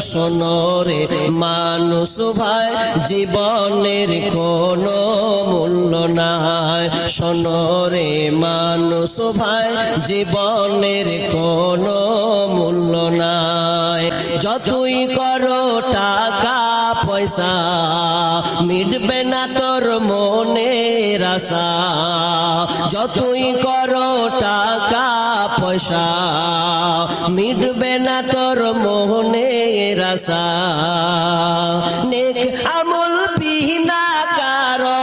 শোনরে মানুষ ভাই, জীবনের কোনো মূল্য নাই। শোনরে মানুষ ভাই, জীবনের কোনো মূল্য নাই। যতই করো টাকা, পয়সা, মিটবে না তোর মনের আশা। যতই করো টাকা, পয়সা, মিটবে মোহনের নেক আমল বিহীনা কারও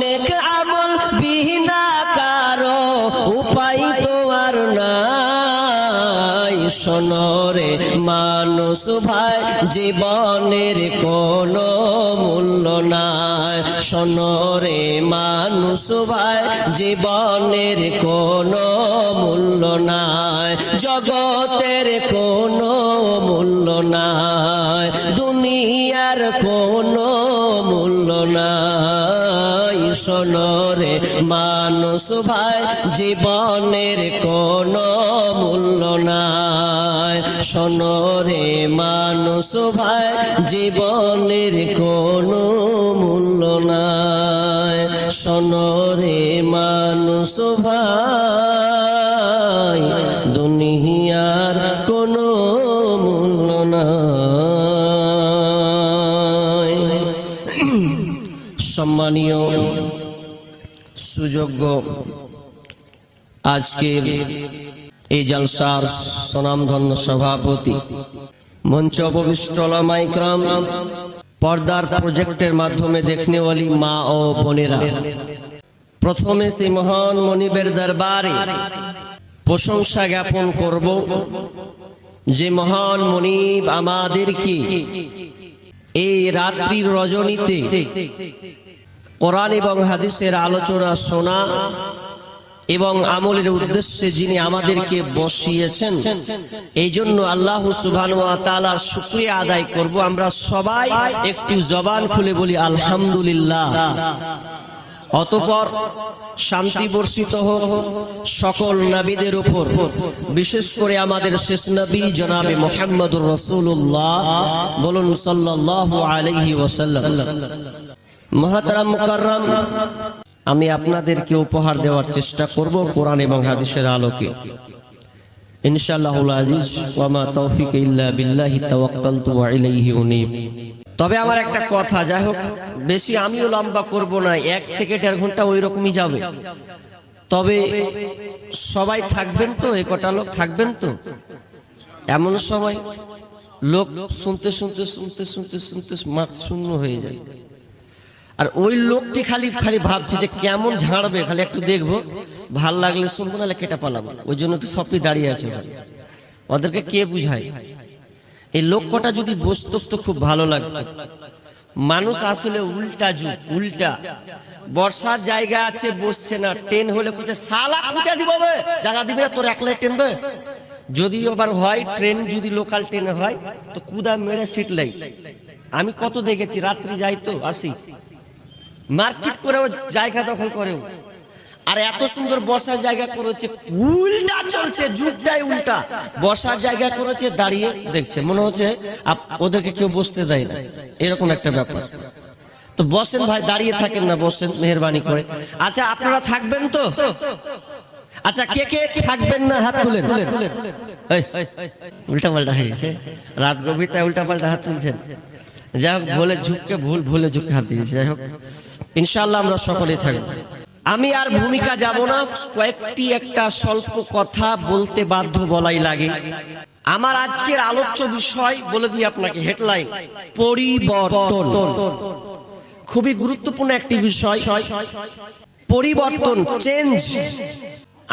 নেক আমল বিহীনা কারও উপায় তোমার নাই। শোনরে মানুষ ভাই, জীবনের কোনো মূল্য নাই। শোনরে মানুষ ভাই, জীবনের কোনো মূল্য নাই, জগতের কোনো মূল্য নাই, দুনিয়ার কোনো মূল্য নাই। শোনরে মানুষ ভাই, জীবনের কোনো মূল্য নাই। শোনরে মানুষ ভাই, জীবনের কোনো শোনরে মানুষ ভাই, দুনিয়ার কোনো মূল্য নাই। সম্মানীয়, সুযোগ্য আজকের এই জলসার সনামধন্য সভাপতি, মঞ্চ উপবিষ্ট মাইক্রাম পর্দার প্রজেক্টের মাধ্যমে দেখনেওয়ালি মা ও বোনেরা। প্রথমে সেই মহান মনিবের দরবারে প্রশংসা জ্ঞাপন করব যে মহান মনিব আমাদেরকে এই রাত্রির রজনীতে কোরআন এবং হাদিসের আলোচনা শোনা এবং আমলের উদ্দেশ্যে যিনি আমাদেরকে বসিয়েছেন এই জন্য আল্লাহ সুবহান তাআলার শুকরিয়া আদায় করব। আমরা সবাই একটু জবান খুলে বলি, আলহামদুলিল্লাহ। অতপর শান্তি বর্ষিত হোক সকল নবীদের উপর, বিশেষ করে আমাদের শেষ নবী জনাবে মোহাম্মদুর রসুল্লাহ বলুন সাল্লাল্লাহু আলাইহি ওয়াসাল্লাম। মহাতারাম মুকাররম আমি আপনাদেরকে উপহার দেওয়ার চেষ্টা করব কোরআন এবং হাদিসের আলোকে। তবে আমার একটা কথা, যাই হোক, বেশি আমিও লম্বা করব না, এক থেকে দেড় ঘণ্টা ওই রকমই যাবে। তবে সবাই থাকবেন তো, এ কটা লোক থাকবেন তো? এমন সময় লোক শুনতে শুনতে শুনতে শুনতে শুনতে মাঠ শূন্য হয়ে যায়। আর ওই লোকটি খালি খালি ভাবছে যে কেমন ঝাড়বে, খালি একটু দেখব। ভালো লাগলে শুনব, নাহলে কেটে পালাবো। ওই জন্য তো সবই দাঁড়িয়ে আছে ওদেরকে কে বুঝায়? এই লোক কটা যদি বসতো তো খুব ভালো লাগতো। মানুষ আসলে উল্টা যুগ, উল্টা। বর্ষার জায়গা আছে, বসছে না। ট্রেন হলে কোথায় সালা, কোথায় দিব? জায়গা দিবে না, তোর একলাই ট্রেনবে যদি আবার হয়, ট্রেন যদি লোকাল ট্রেনে হয়, তো কুদা মেরে সিট লাই। আমি কত দেখেছি, রাত্রি যাই তো আসি। মারপিট করেও জায়গা দখল করেও। আর এত সুন্দর বসার জায়গা করেছে, উল্টা চলছে, যুগটাই উল্টা। বসার জায়গা করেছে, দাঁড়িয়ে দেখছে। মনে হচ্ছে ওদেরকে কেউ বসতে দেয় না। এরকম একটা ব্যাপার। তো বসেন ভাই, দাঁড়িয়ে থাকেন না, বসেন, মেহরবানি করে। আচ্ছা আপনারা থাকবেন তো? আচ্ছা কে কে থাকবেন না, হাত তুলেন। উল্টা পাল্টা হয়ে গেছে। রাত গভীরতায় উল্টা পাল্টা হাত তুলছেন। যাই হোক বলে ঝুঁককে ভুল, ভুলে ঝুঁকে হাত দিয়েছে। যাই হোক। ইনশাল্লাহ আমরা সকলেই থাকব। আমি আর ভূমিকা যাব না, কয়েকটি একটা স্বল্প কথা বলতে বাধ্য বলাই লাগে। আমার আজকের আলোচ্য বিষয় বলে দিই আপনাকে হেডলাইন পরিবর্তন। খুবই গুরুত্বপূর্ণ একটি বিষয়। পরিবর্তন চেঞ্জ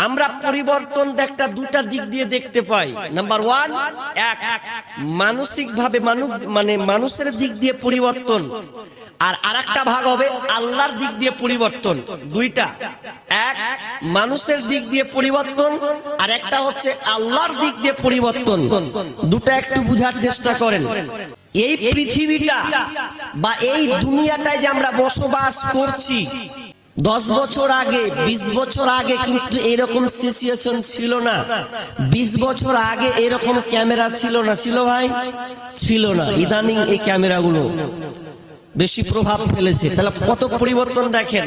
আমরা পরিবর্তন একটা দুটা দিক দিয়ে দেখতে পাই। নাম্বার ওয়ান এক মানসিক ভাবে মানুষ মানে মানুষের দিক দিয়ে পরিবর্তন। আর আরেকটা ভাগ হবে আল্লাহর দিক দিয়ে পরিবর্তন। দুইটা। এক, মানুষের দিক দিয়ে পরিবর্তন, আর একটা হচ্ছে আল্লাহর দিক দিয়ে পরিবর্তন। দুটা একটু বুঝার চেষ্টা করেন। এই পৃথিবীটা বা এই দুনিয়াটায় যে আমরা বসবাস করছি, দশ বছর আগে, বিশ বছর আগে কিন্তু এরকম সিচুয়েশন ছিল না। বিশ বছর আগে এরকম ক্যামেরা ছিল না। ছিল ভাই? ছিল না। ইদানিং এই ক্যামেরাগুলো। বেশি প্রভাব ফেলেছে। তাহলে কত পরিবর্তন দেখেন?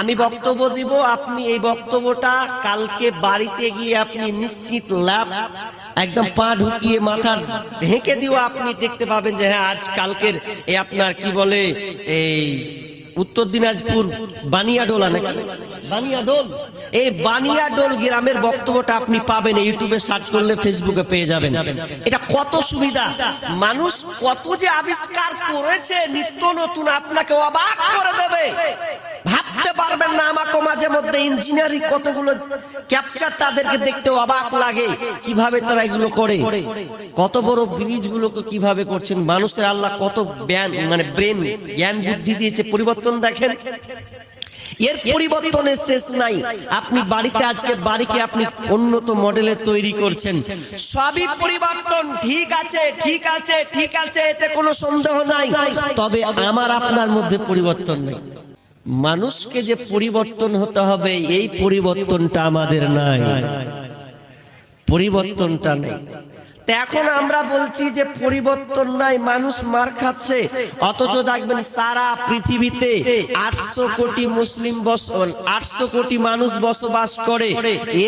আমি বক্তব্য দিব, আপনি এই বক্তব্যটা কালকে বাড়িতে গিয়ে আপনি নিশ্চিত লাভ, একদম পা ঢুকিয়ে মাথা ঢেকে দিও আপনি দেখতে পাবেন যে হ্যাঁ আজ কালকের এই আপনার কি বলে, এই উত্তর দিনাজপুর বানিয়াডোলা নাকি? বানিয়াডোল? এই বানিয়াডোল গ্রামের বক্তব্যটা আপনি পাবেন ইউটিউবে সার্চ করলে ফেসবুকে পেয়ে যাবেন। এটা কত সুবিধা? মানুষ কত যে আবিষ্কার করেছে নিত্য নতুন আপনাকে অবাক করে দেবে। ভাবতে পারবেন না আমাকে মাঝে মধ্যে ইঞ্জিনিয়ারিং কতগুলো ক্যাপচার তাদেরকে দেখতে অবাক লাগে। কীভাবে তারা এগুলো করে? কত বড় ব্রিজ গুলোকে কীভাবে করছেন? মানুষের আল্লাহ কত জ্ঞান মানে ব্রেন, জ্ঞান বুদ্ধি দিয়েছে। পরিবর্তন দেখেন। এর পরিবর্তনের শেষ নাই। আপনি বাড়িতে, আজকে বাড়িকে আপনি উন্নত মডেলের তৈরি করছেন। সবই পরিবর্তন। ঠিক আছে ঠিক আছে ঠিক আছে, এতে কোনো সন্দেহ নাই। তবে আমার আপনার মধ্যে পরিবর্তন নেই। মানুষকে যে পরিবর্তন হতে হবে এই পরিবর্তনটা আমাদের নাই। পরিবর্তনটা নেই। এখন আমরা বলছি যে পরিবর্তন নাই, মানুষ মার খাচ্ছে। অথচ দেখবেন সারা পৃথিবীতে আটশো কোটি মুসলিম বস আটশো কোটি মানুষ বসবাস করে।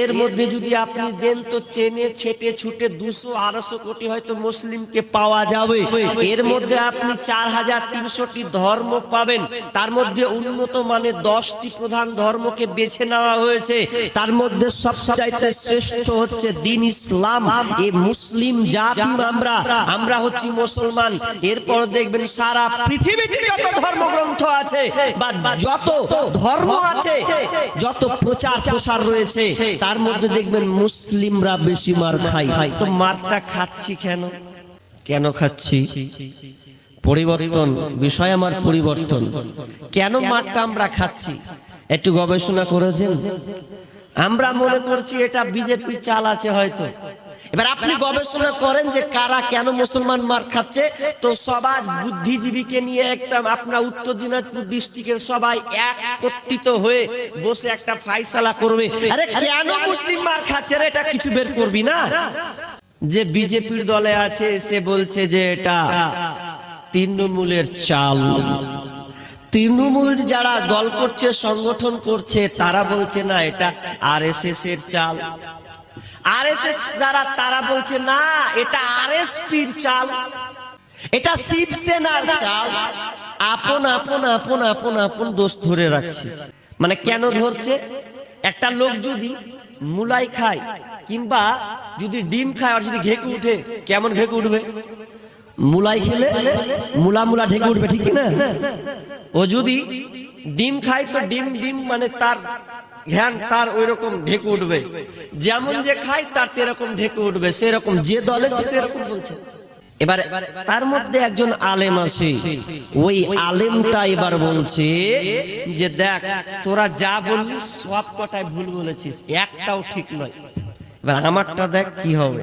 এর মধ্যে যদি আপনি দেন তো চেনে, ছেটে, ছুটে দুশো, আড়াইশো কোটি হয়তো মুসলিমকে পাওয়া যাবে। এর মধ্যে আপনি চার হাজার তিনশোটি ধর্ম পাবেন। তার মধ্যে উন্নত মানের দশটি প্রধান ধর্মকে বেছে নেওয়া হয়েছে। তার মধ্যে সব সবচাইতে শ্রেষ্ঠ হচ্ছে দিন ইসলাম। এই মুসলিম জাতি আমরা আমরা হচ্ছি মুসলমান। এরপর দেখবেন সারা পৃথিবীতে যত ধর্মগ্রন্থ আছে বা যত ধর্ম আছে, যত প্রচার প্রসার রয়েছে, তার মধ্যে দেখবেন মুসলিমরা বেশি মার খাই তো মারটা খাচ্ছি কেন? কেন খাচ্ছি? পরিবর্তন, বিষয় আমার পরিবর্তন। কেন মাঠটা আমরা খাচ্ছি? একটু গবেষণা করেছেন? আমরা মনে করছি এটা বিজেপির চাল আছে হয়তো। এবার আপনি গবেষণা করেন যে কারা কেন মুসলমান মার খাচ্ছে? তো সবার বুদ্ধিজীবীকে নিয়ে একদম আপনার উত্তর দিনাজপুর ডিস্ট্রিক্টের সবাই একত্রিত হয়ে বসে একটা ফাইসালা করবে। আরে কেন মুসলিম মার খাচ্ছে রে? এটা কিছু বের করবি না? যে বিজেপির দলে আছে সে বলছে যে এটা তৃণমূলের চাল। তৃণমূল যারা দল করছে সংগঠন করছে তারা বলছে না এটা আর এস এর চাল। আর যারা, তারা বলছে, না, এটা আর পির চাল। এটা শিবসেনার চাল। আপন আপন আপন আপন আপন দোষ ধরে রাখছে। মানে কেন ধরছে? একটা লোক যদি মুলাই খায়, কিংবা যদি ডিম খায়, আর যদি ঘেঁকে উঠে, কেমন ঘেঁকে উঠবে? মুলাই খেলে মুলা মুলা ঢেকে উঠবে, ঠিক না? ও যদি ডিম খায়, তো ডিম ডিম মানে তার ধ্যান তার ওই রকম ঢেকে উঠবে। যেমন যে খায়, তার তেরকম ঢেকে উঠবে। সেরকম যে দলে সে সেরকম বলছে। এবার তার মধ্যে একজন আলেম আছে। ওই আলেমটা এবার বলছে যে, দেখ, তোরা যা বললি, সব কটাই ভুল বলেছিস। একটাও ঠিক নয়। এবার আমারটা দেখ কি হবে।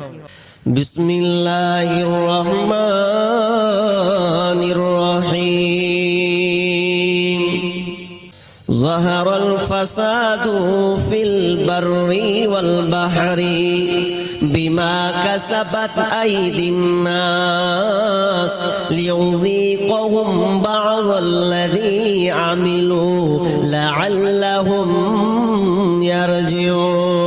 বিসমিল্লাহির রহমানির الفساد في البر والبحر بما كسبت أيدي الناس ليذيقهم بعض الذي عملوا لعلهم يرجعون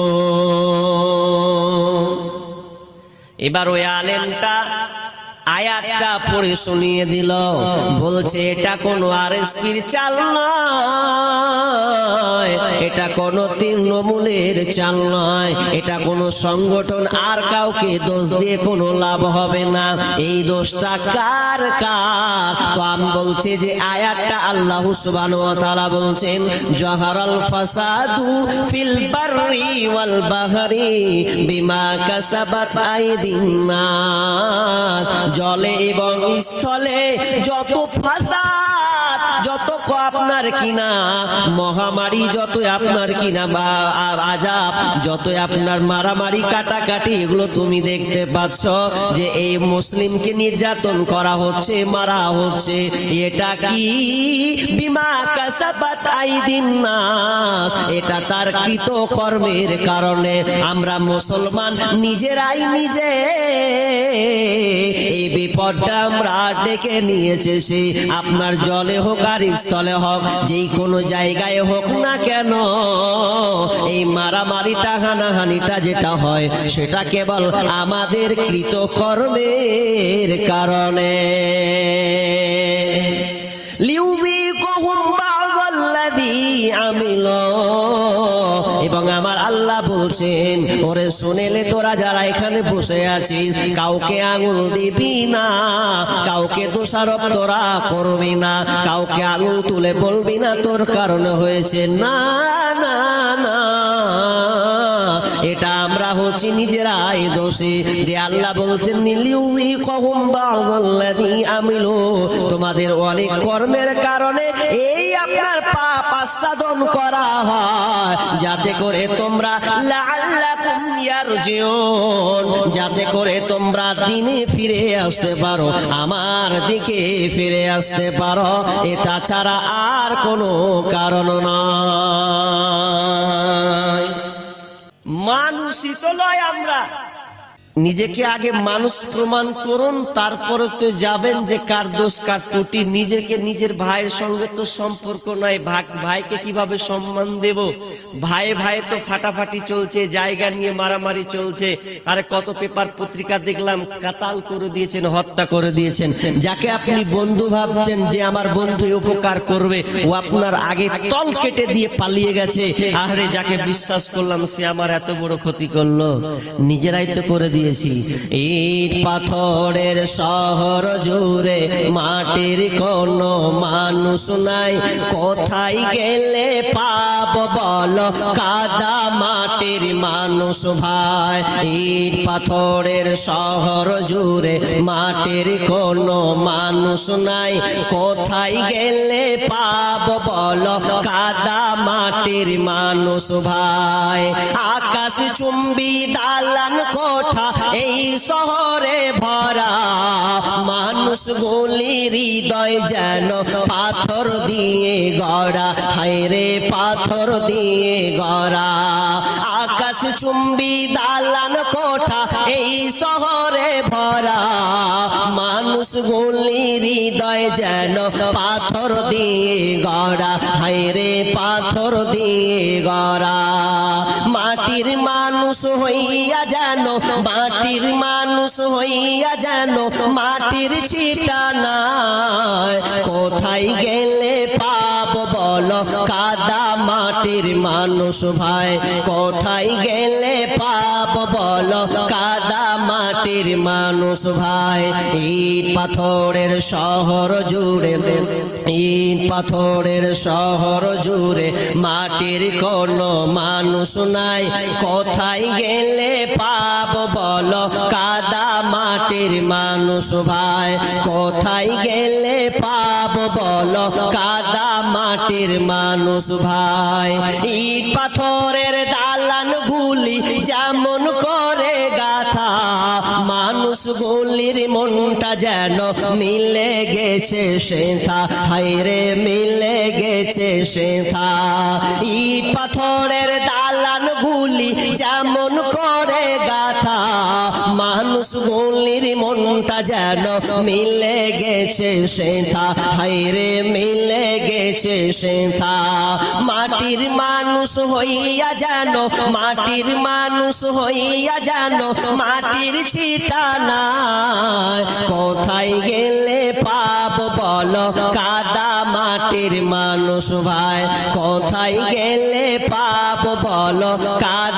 এবার ওই আলেমটা আয়াতটা পড়ে শুনিয়ে দিল। বলছে, এটা কোন আরএসপির চাল নয়। এটা কোন তৃণমূলের চাল নয়। এটা কোন সংগঠন আর কাউকে দোষ দিয়ে কোনো লাভ হবে না। এই দোষটা কার কার? তো আমি বলছে যে, আয়াতটা আল্লাহ ওয়া তাআলা বলছেন, জাহারাল ফাসাদু ফিল বাররি ওয়াল বাহরি বিমা কাসাবাত আইদিন নাস। জলে এবং স্থলে যত যত আপনার কিনা? মহামারী যত আপনার কিনা বা আজাব যত আপনার মারামারি, কাটাকাটি, এগুলো তুমি দেখতে পাচ্ছ যে এই মুসলিমকে নির্যাতন করা হচ্ছে, মারা হচ্ছে। এটা কি? বিমা কাসাবাত আইদিন নাস। এটা তার কৃত কর্মের কারণে আমরা মুসলমান নিজেরাই নিজে এই বিপদটা আমরা ডেকে নিয়ে এসেছি। আপনার জলে হোক আর স্থলে হোক, যেই কোনো জায়গায় হোক না কেন, এই মারামারিটা, হানাহানিটা যেটা হয়, সেটা কেবল আমাদের কৃতকর্মের কারণে। ওরে শুনেলে তোরা যারা এখানে বসে আছিস, কাউকে আঙুল দিবি না, কাউকে দোষারোপ তোরা করবি না, কাউকে আঙুল তুলে বলবি না তোর কারণে হয়েছে। না না না, এটা আমরা হচ্ছি নিজেরাই দোষী। যে আল্লাহ বলছেন নীলিউই কহুম বাউল্লাদি আমিলু তোমাদের অনেক কর্মের কারণে এই আপনার পাপ আস্বাদন করা হয়। যাতে করে তোমরা যাতে করে তোমরা দিনে ফিরে আসতে পারো, আমার দিকে ফিরে আসতে পারো। এটা ছাড়া আর কোনো কারণ নিজেকে আগে মানুষ প্রমাণ করুন, তারপরে তো যাবেন যে কার দোষ, কার ত্রুটি। নিজেকে নিজের ভাইয়ের সঙ্গে তো সম্পর্ক নয় ভাইকে কীভাবে সম্মান দেব? ভাই ভাই তো ফাটাফাটি চলছে, জায়গা নিয়ে মারামারি চলছে। আরে কত পেপার পত্রিকা দেখলাম, কাতাল করে দিয়েছেন, হত্যা করে দিয়েছেন। যাকে আপনি বন্ধু ভাবছেন যে আমার বন্ধু উপকার করবে, ও আপনার আগে তল কেটে দিয়ে পালিয়ে গেছে। আরে যাকে বিশ্বাস করলাম, সে আমার এত বড় ক্ষতি করল। নিজেরাই তো করে দিয়েছি। ইট পাথরের শহর জুড়ে মাটির কোন মানুষ নাই। কোথায় গেলে পাপ বল? কাদা মাটির মানুষ ভাই। ইট পাথরের শহর জুড়ে মাটির কোন মানুষ নাই। কোথায় গেলে পাপ বল? কাদা মাটির মানুষ ভাই। আকাশ চুম্বি দালান কোঠা এই শহরে ভরা মানুষ গুলি হৃদয় যেন পাথর দিয়ে গড়া। হায়রে পাথর দিয়ে গড়া। আকাশ চুম্বি দালান কোঠা এই শহরে ভরা। মানুষ গুলি হৃদয় যেন পাথর দিয়ে গড়া। হায়রে পাথর দিয়ে গড়া। মাটির মানুষ হইয়া জানো মাটির মানুষ হইয়া যেন মাটির ছিটানা কোথায় গেলে পাপ বল? কাদা মাটির মানুষ ভাই, কোথায় গেলে পাপ বল? কাদা মাটির মানুষ ভাই ইট পাথরের শহর জুড়ে ইট পাথরের শহর জুড়ে মাটির কোনো মানুষ নাই। কোথায় গেলে পাপ বল? কাদা মাটির মানুষ ভাই, কোথায় গেলে পাপ বল? কাদা মাটির মানুষ ভাই। ইট পাথরের দালান গুলি যেমন করে মানুষ গুলির মনটা যেন মিলে গেছে সেথা। হাইরে মিলে গেছে সেথা। ইট পাথরের দালান গুলি যেমন করে গাথা, মানুষ গুলির মনটা যেন মিলে গেছে সেথা। হাইরে মিলে গেছে সেথা। মাটির মানুষ হইয়া যেন, মাটির মানুষ হইয়া যেন, মাটির ছিটা নাই কোথায় গেলে পাপ বল, কাদা মাটির মানুষ ভাই। কোথায় গেলে পাপ বল, কাদা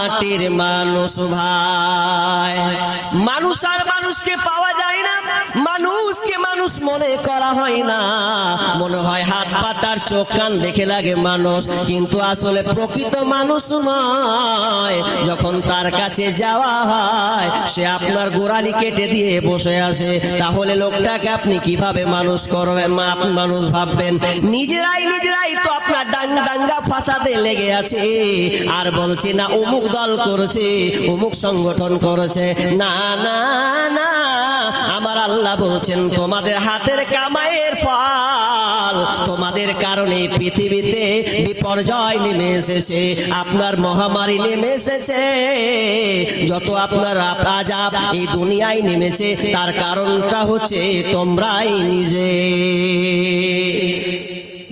মাটির মানুষ ভাই। মানুষ আর মানুষকে পাওয়া যায় না। মানুষকে মানুষ মনে করা হয় না। মনে হয় হাত পাতার চোখ কান দেখে লাগে মানুষ। কিন্তু আসলে প্রকৃত মানুষ নয়। যখন তার কাছে যাওয়া হয়, সে আপনার গোড়ালি কেটে দিয়ে বসে আছে তাহলে লোকটাকে আপনি কীভাবে মানুষ করবেন? আপনি মানুষ ভাববেন। নিজেরাই নিজেরাই তো আপনার ডাঙ্গা ডাঙ্গা ফাসাতে লেগে আছে। আর বলছে, না, অমুক দল করেছে, অমুক সংগঠন করেছে। না না না, আমার আল্লাহ বলছেন, তোমাদের হাতের কামাইয়ের ফল, তোমাদের কারণে পৃথিবীতে বিপর্যয় নেমে এসেছে, আপনার মহামারী নেমে এসেছে। যত আপনার আজাব এই দুনিয়ায় নেমেছে, তার কারণটা হচ্ছে তোমরাই নিজে।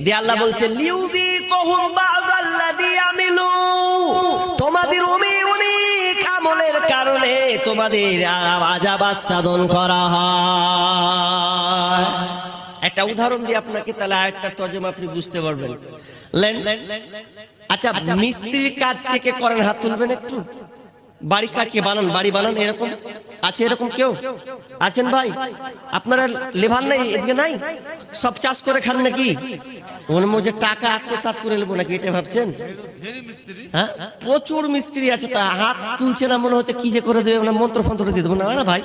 দিয়ে আল্লাহ বলছে লিউদি কহুম বাগাল্লাদি আমিলু তোমাদের উমি অনেক আমলের কারণে তোমাদের আজাব আচ্ছাদন করা হয় একটা উদাহরণ দিয়ে আপনাকে তাহলে আরেকটা তর্জমা আপনি বুঝতে পারবেন আচ্ছা মিস্ত্রির কাজ কে কে করেন হাত তুলবেন একটু বাড়ি কাজ কে বানান, বাড়ি বানান, এরকম? আছে এরকম কেউ? আছেন ভাই? আপনারা লেভার নাই, এদিকে নাই? সব চাষ করে খান নাকি? ওর মধ্যে টাকা আত্মসাৎ করে নেব নাকি, এটা ভাবছেন? হ্যাঁ? প্রচুর মিস্ত্রি আছে, তা হাত তুলছে না, মনে হচ্ছে কি যে করে দেবে মানে মন্ত্র ফন্ত্র দিয়ে দেবো। না ভাই,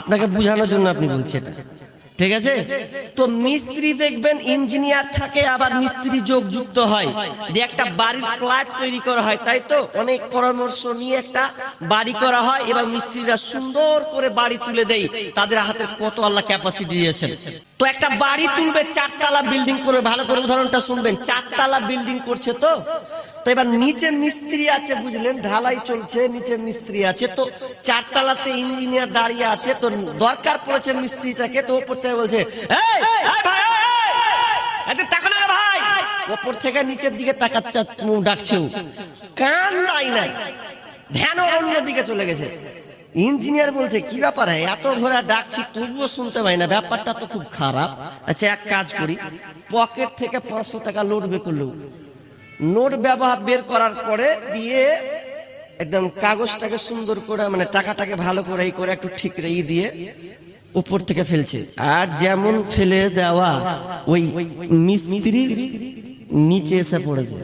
আপনাকে বোঝানোর জন্য আপনি বলছেন ঠিক আছে? তো মিস্ত্রি দেখবেন ইঞ্জিনিয়ার থাকে, আবার মিস্ত্রি যোগ যুক্ত হয়। দিয়ে একটা বাড়ির ফ্ল্যাট তৈরি করা হয়, তাই তো? অনেক পরামর্শ নিয়ে একটা বাড়ি করা হয় এবং মিস্ত্রিরা সুন্দর করে বাড়ি তুলে দেয়। তাদের হাতে কত আল্লাহ ক্যাপাসিটি দিয়েছেন। তো একটা বাড়ি তুলবে, চারতলা বিল্ডিং করে, ভালো করে উদাহরণটা শুনবেন। চারতলা বিল্ডিং করছে তো? তো এবার নিচে মিস্ত্রি আছে বুঝলেন? ঢালাই চলছে নিচে মিস্ত্রি আছে। তো চারতলাতে ইঞ্জিনিয়ার দাঁড়িয়ে আছে তো দরকার পড়েছে মিস্ত্রিটাকে তো ওপর থেকে বলছে "এই, এই ভাই, এই, এদিকে তাকাও না রে ভাই। ওপর থেকে নিচের দিকে তাকাচ্ছে ডাকছে কান নাই নাই। ধ্যান অন্য দিকে চলে গেছে। ইঞ্জিনিয়ার বলছে কি ব্যাপার? এত ধরে ডাকছি তবুও শুনতে পাই না। ব্যাপারটা তো খুব খারাপ। আচ্ছা এক কাজ করি। পকেট থেকে পাঁচশো টাকা লোড করল। নোট ব্যবহার বের করার পরে দিয়ে একদম কাগজটাকে সুন্দর করে মানে টাকাটাকে ভালো করে এই করে একটু ঠিক রেই দিয়ে উপর থেকে ফেলছে। আর যেমন ফেলে দেওয়া ওই মিস্ত্রি নিচে এসে পড়েছে।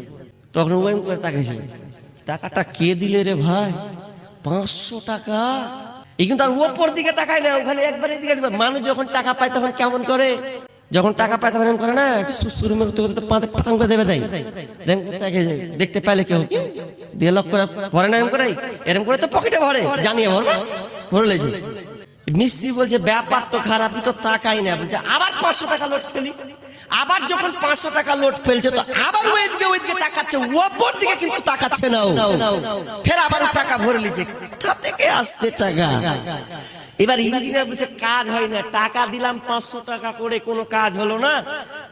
তখন ওই করে তাকিয়েছে টাকাটা কে দিলে রে ভাই? পাঁচশো টাকা। এই কিন্তু আর ওপর দিকে তাকায় না, ওখানে একবার দিকে দিবে মানুষ যখন টাকা পায় তখন কেমন করে? যখন টাকা পায় তখন করে না করতে পাতে পাতাম করে দেবে দেয়। দেখতে পাইলে কেউ দিয়ে লক করে ভরে না এরম করে এরম করে তো পকেটে ভরে। জানিয়ে ভর ভরে লেছে মিস্ত্রি বলছে, ব্যাপার তো খারাপই তো তাকাই না। বলছে, আবার পাঁচশো টাকা লোট ফেলি আবার যখন পাঁচশো টাকা লোট ফেলছে, তো আবার ওইদিকে ওইদিকে তাকাচ্ছে। ওপর দিকে কিন্তু তাকাচ্ছে না। ফের আবার টাকা ভরে লিছে কোথা থেকে আসছে টাকা? এবার ইঞ্জিনিয়ার বলছে, কাজ হয় না, টাকা দিলাম, পাঁচশো টাকা করে কোনো কাজ হলো না।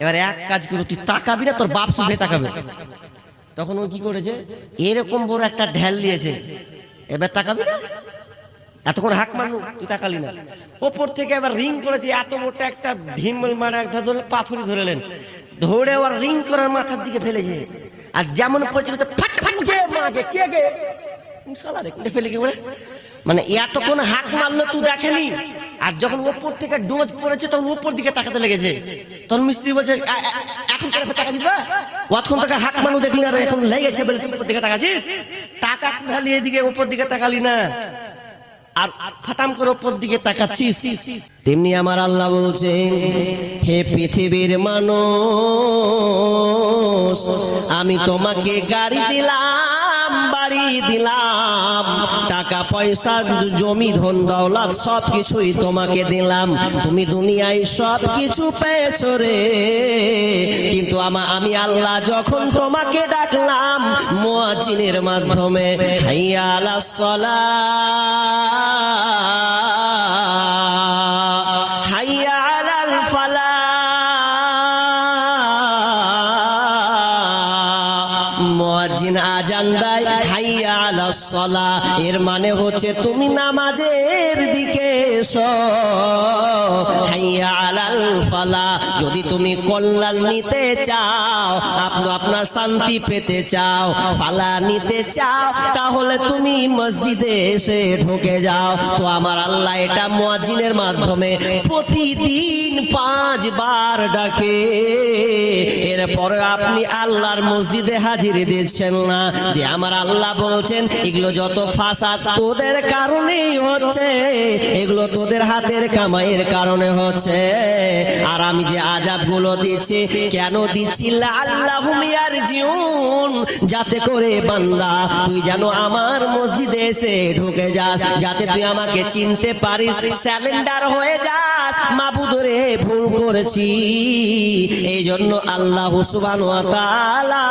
এবার এক কাজ করো, তুই তাকাবি না তোর বাপ শুধু তাকাবে তখন ও কি করেছে, এরকম বড় একটা ঢেল দিয়েছে, এবার তাকাবি না, এতক্ষণ হাক মারলু, তুই তাকালি না। ওপর থেকে এবার রিং করেছে, এত মোটা একটা ভীম মারা একটা ধরে পাথরি ধরেলেন ধরে আবার রিং করার মাথার দিকে ফেলেছে। আর যেমন পড়ছে তো ফাট ফাট কে মাগে কে গে শালা রে ফেলে কি বলে মানে এতক্ষণ হাক মারলো, তুই দেখেনি? আর যখন ওপর থেকে ডোজ পড়েছে, তখন ওপর দিকে তাকাতে লেগেছে। তখন মিস্ত্রি বলছে, "এ- এ- এ- এখন টাকা দিবা? অতক্ষণ তাকে হাক মানু দেখলি না এখন লেগেছে বলে তুই উপর দিকে তাকাছিস টাকা খালি এদিকে, ওপর দিকে তাকালি না। আর ফাটাম করে ওপর দিকে তাকাচ্ছিস। তেমনি আমার আল্লাহ বলছেন, হে পৃথিবীর মানুষ, আমি তোমাকে গাড়ি দিলাম, বাড়ি দিলাম, টাকা পয়সা, জমি, ধন, দৌলত সব কিছুই তোমাকে দিলাম। তুমি দুনিয়ায় সব কিছু পেয়েছ রে। কিন্তু আমা- আমি আল্লাহ যখন তোমাকে ডাকলাম, মুয়াজ্জিনের মাধ্যমে হাইয়া আলাস সালাহ সালা এর মানে হচ্ছে তুমি নামাজের দিকে আলাল ফালা, যদি তুমি কল্যাণ নিতে চাও, আপনি আপনার শান্তি পেতে চাও ফালা নিতে চাও, তাহলে তুমি মসজিদে এসে ঢুকে যাও। তো আমার আল্লাহ এটা মুয়াজ্জিনের মাধ্যমে প্রতিদিন পাঁচবার ডাকে। এরপরে আপনি আল্লাহর মসজিদে হাজির দিচ্ছেন না। যে আমার আল্লাহ বলছেন, এগুলো যত ফাসাদ তোদের কারণেই হচ্ছে, এগুলো তোদের হাতের কামাইয়ের কারণে হচ্ছে। আর আমি যে আজাবগুলো দিচ্ছি, কেন দিচ্ছি? আল্লাহ যাতে করে বান্দা, তুই যেন আমার মসজিদে এসে ঢুকে যাস, যাতে তুই আমাকে চিনতে পারিস স্যালেন্ডার হয়ে যাস, মাবুদরে ভুল করেছি। এই জন্য আল্লাহ তাআলা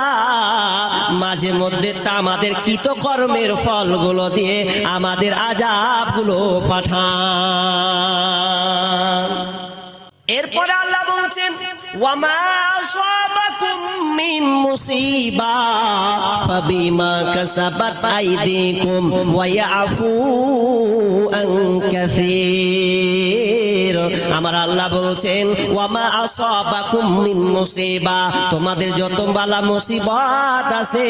মাঝে মধ্যে আমাদের কৃতকর্মের ফলগুলো দিয়ে আমাদের আজাবগুলো পাঠান। এরপরে আল্লাহ বলছেন ওয়ামা আসাবাকুম মিন মুসিবা ফাবিমা কাসাবাত আইদিকুম ওয়া ইয়াফু আন কাসীর আমার আল্লাহ বলছেন তোমাদের যত বালা মুসিবত আছে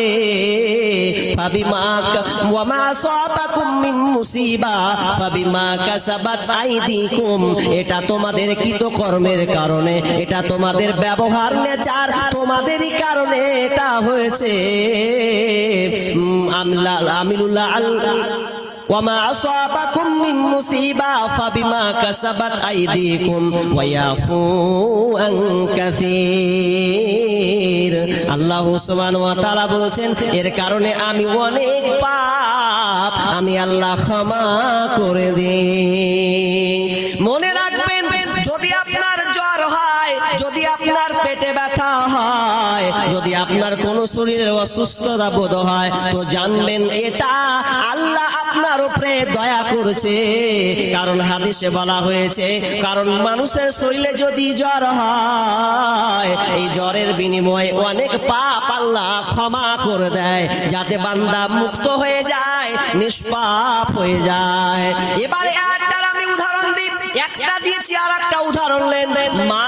এটা তোমাদের কৃতকর্মের কারণে, এটা তোমাদের ব্যবহার নেচার, তোমাদেরই কারণে এটা হয়েছে। আমিলুল্লাহ আল্লাহ وما أصابكم من مصيبة فبما كسبت أيديكم ويعفو عن كثير আল্লাহ সুবহান ওয়া তাআলা বলছেন এর কারণে আমি অনেক পাপ আমি আল্লাহ ক্ষমা করে দিই মনে রাখবেন যদি আপনার জ্বর হয় যদি আপনার পেটে ব্যথা হয় যদি আপনার কোনো শরীরের অসুস্থতা বোধ হয় তো জানবেন এটা আল্লাহ আপনার উপরে দয়া করেছে। কারণ হাদিসে বলা হয়েছে, কারণ মানুষের শরীরে যদি জ্বর হয়, এই জ্বরের বিনিময়ে অনেক পাপ আল্লাহ ক্ষমা করে দেয়। যাতে বান্দা মুক্ত হয়ে যায়, নিষ্পাপ হয়ে যায়। এবারে একটার আমি উদাহরণ দিই। একটা দিয়েছি আর একটা উদাহরণ নেন। মা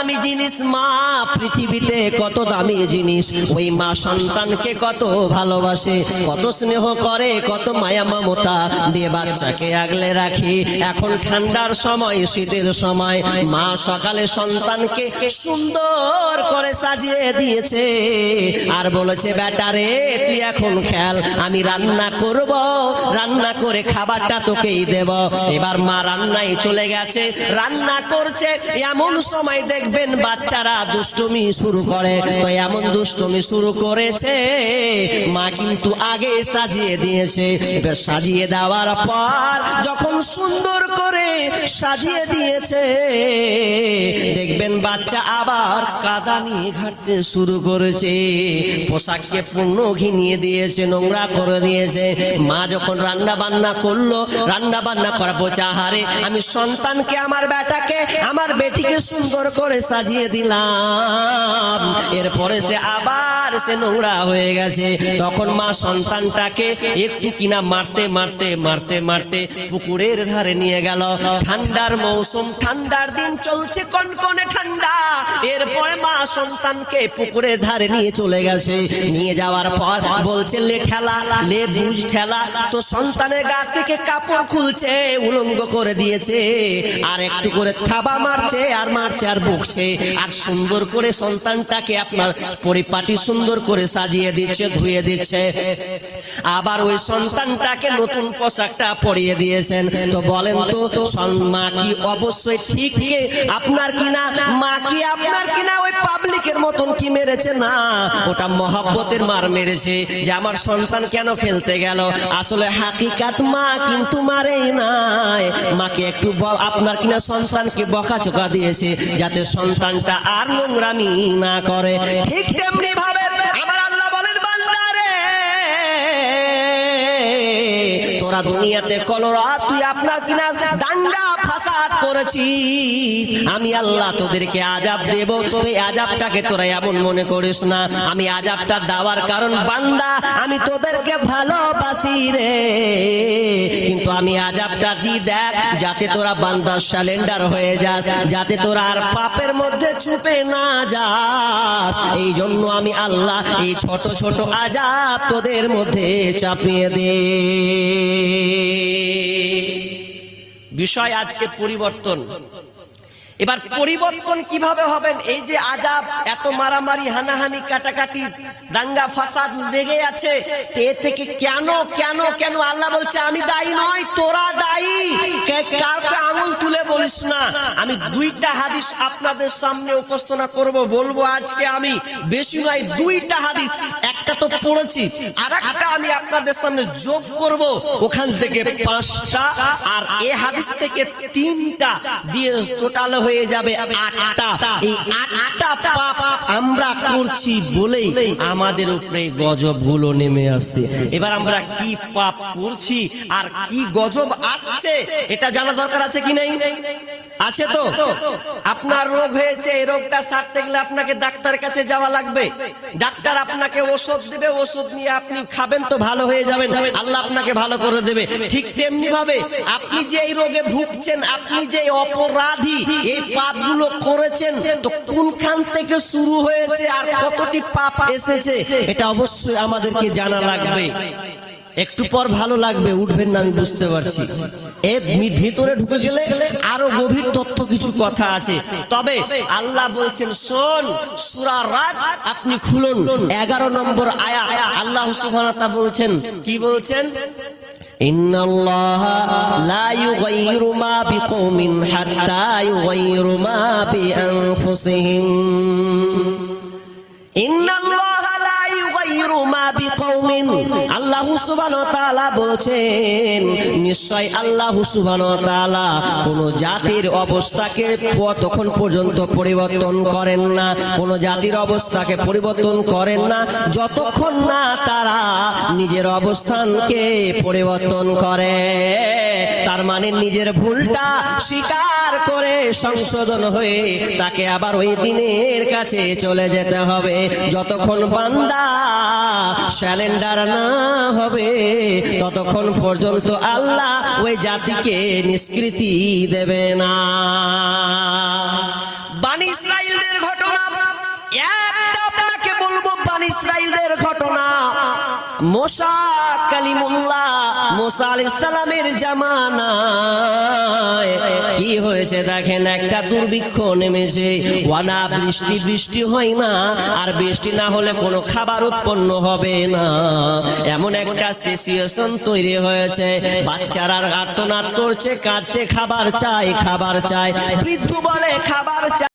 দামি জিনিস, মা, পৃথিবীতে কত দামি জিনিস। ওই মা সন্তানকে কত ভালোবাসে, কত স্নেহ করে, কত মায়া মমতা দিয়ে বাচ্চাকে আগলে রাখি। এখন ঠান্ডার সময়, শীতের সময়, মা সকালে সন্তানকে সুন্দর করে সাজিয়ে দিয়েছে আর বলেছে বেটারে তুই এখন খেল আমি রান্না করব, রান্না করে খাবারটা তোকেই দেব। এবার মা রান্নায় চলে গেছে, রান্না করছে, এমন সময় দেখবেন বাচ্চারা দুষ্টুমি শুরু করে। তো এমন দুষ্টুমি শুরু করেছে, মা কিন্তু আগে সাজিয়ে দিয়েছে। সাজিয়ে দেওয়ার পর যখন সুন্দর করে সাজিয়ে দিয়েছে, দেখবেন বাচ্চা আবার কাদা নিয়ে ঘাটতে শুরু করেছে। পোশাককে পূর্ণ ঘিনিয়ে দিয়েছে, নোংরা করে দিয়েছে। মা যখন রান্না বান্না করল রান্না বান্না করাবো চাহারে আমি সন্তানকে, আমার বেটাকে, আমার বেটিকে সুন্দর করে সাজিয়ে দিলাম। এরপরে সে আবার সে নোংরা হয়ে গেছে। তখন মা সন্তানটাকে একটু কিনা মারতে মারতে মারতে মারতে পুকুরের ধারে নিয়ে গেল। ঠান্ডার মৌসুম, ঠান্ডার দিন চলছে কনকনে ঠান্ডা। এরপরে মা সন্তানকে পুকুরের ধারে নিয়ে চলে গেছে। নিয়ে যাওয়ার পর বলছে, লে ঠেলা, লে বুঝ ঠেলা, তো সন্তানের গা থেকে কাপড় খুলছে, উলঙ্গ করে দিয়েছে। আর একটু করে থাবা মারছে, আর মারছে, আর বকছে আর সুন্দর করে সন্তানটাকে আপনার পরিপাটি সুন্দর করে সাজিয়ে দিচ্ছে, ধুয়ে দিচ্ছে। আবার ওই সন্তানটাকে নতুন পোশাকটা পরিয়ে দিয়েছেন। তো বলেন তো মা কি অবশ্যই ঠিক আপনার কিনা মা কি আপনার কিনা ওই পাবলিকের মতন কি মেরেছে? না, ওটা মহাব্বতের মার মেরেছে যে আমার সন্তান কেন খেলতে গেল? আসলে হাকিকাত মা কিন্তু মারেই নাই। মাকে একটু আপনার কিনা সন্তানকে বকাচোকা দিয়েছে যাতে সন্তানটা আর নোংরামি না করে। ঠিক তেমনি ভাবে আমার তোরা দুনিয়াতে কলরা তুই আপনার কিনা দাঙ্গা ফাসাদ করেছিস। আমি আল্লাহ তোদেরকে আজাব দেব, তুই আজাবটাকে তোরা এমন মনে করিস না। আমি আজাবটা দেওয়ার কারণ বান্দা, আমি তোদেরকে ভালোবাসি রে। কিন্তু আমি আজাবটা দি দেখ, যাতে তোরা বান্দা স্যালেন্ডার হয়ে যাস, যাতে তোরা আর পাপের মধ্যে চুপে না যাস। এই জন্য আমি আল্লাহ এই ছোট ছোট আজাব তোদের মধ্যে চাপিয়ে দে। বিষয় আজকে পরিবর্তন। এবার পরিবর্তন কীভাবে হবেন? এই যে আজাব, এত মারামারি, হানাহানি, কাটাকাটি, দাঙ্গা, ফাসাদ লেগে আছে। এ থেকে কেন কেন কেন আল্লাহ বলছে, আমি দায়ী নয় তোরা দায়ী। বলিস না, আমি দুইটা হাদিস আপনাদের সামনে উপস্থাপনা করব, বলব আজকে আমি। বেশি নয়, দুইটা হাদিস, একটা তো পড়েছি আর একটা আমি আপনাদের সামনে যোগ করব। ওখান থেকে পাঁচটা, আর এ হাদিস থেকে তিনটা দিয়ে টোটাল হয়ে যাবে আটটা। এই আটটা পাপ আমরা করছি বলেই আমাদের উপরে গজবগুলো নেমে আসছে। এবার আমরা কি পাপ করছি আর কি গজব আসছে, এটা জানা দরকার আছে কি নাই? আছে তো? আপনার রোগ হয়েছে, এই রোগটা সারতে গেলে আপনাকে ডাক্তারের কাছে যাওয়া লাগবে। ডাক্তার আপনাকে ওষুধ দেবে, ওষুধ নিয়ে আপনি খাবেন তো ভালো হয়ে যাবেন আল্লাহ আপনাকে ভালো করে দেবে। ঠিক তেমনি ভাবে আপনি যে এই রোগে ভুগছেন, আপনি যে অপরাধী এই পাপগুলো করেছেন, তো কোনখান থেকে শুরু হয়েছে আর কতটি পাপ এসেছে, এটা অবশ্যই আমাদেরকে জানা লাগবে। একটু পর ভালো লাগবে উঠবেন না আমি বুঝতে পারছি এর মি- ভিতরে ঢুকে গেলে আরো গভীর তথ্য কিছু কথা আছে তবে আল্লাহ বলছেন শোন সূরা রাত আপনি খুলুন এগারো নম্বর আয়া আল্লাহ সুবহানাহু ওয়া তাআলা বলছেন কি বলছেন إن الله لا يغير ما بقوم حتى يغير ما بأنفسهم ইন্নাল্লাহা লা ইউগাইয়িরু মা জাতির অবস্থাকে তখন পর্যন্ত পরিবর্তন করেন না। কোন জাতির অবস্থাকে পরিবর্তন করেন না। যতক্ষণ না তারা নিজের অবস্থানকে পরিবর্তন করে। তার মানে নিজের ভুলটা স্বীকার করে সংশোধন হয়ে তাকে আবার ওই দিনের কাছে চলে যেতে হবে। যতক্ষণ বান্দা স্যালেন্ডার না হবে, ততক্ষণ পর্যন্ত আল্লাহ ওই জাতিকে নিষ্কৃতি দেবে না। বানি ইসরাইলদের ঘটনা, একটা আপনাকে বলব বানি ইসরাইলদের ঘটনা। মোসা কালিমুল্লাহ মোসা আলাইহিস সালামের জামানায় কি হয়েছে দেখেন? একটা দুর্ভিক্ষ নেমেছে। ওয়ানা বৃষ্টি বৃষ্টি হয় না, আর বৃষ্টি না হলে কোনো খাবার উৎপন্ন হবে না। এমন একটা সিচুয়েশন তৈরি হয়েছে। বাচ্চারা আর্তনাদ করছে কাঁদছে খাবার চাই খাবার চাই বৃদ্ধ বলে, খাবার চাই